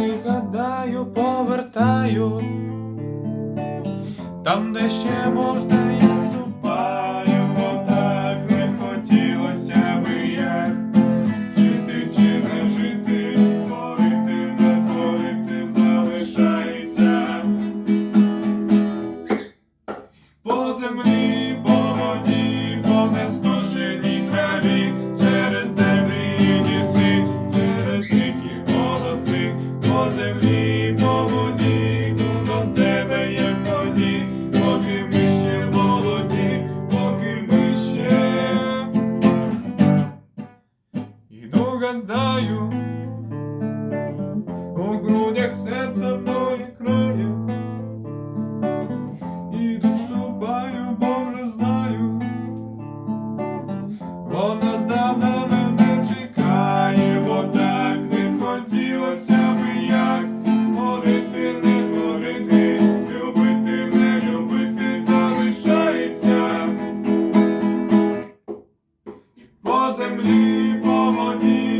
дорогою повертаю, там, де ще можна, я ступаю, бо так не хотілося би як жити чи не жити, творити, не залишається. По землі, по воді, по нескошеній землі, по воді, до тебе, є тоді, поки ми ще молоді, поки ми ще. Іду гадаю, у грудях серця землі, по воді,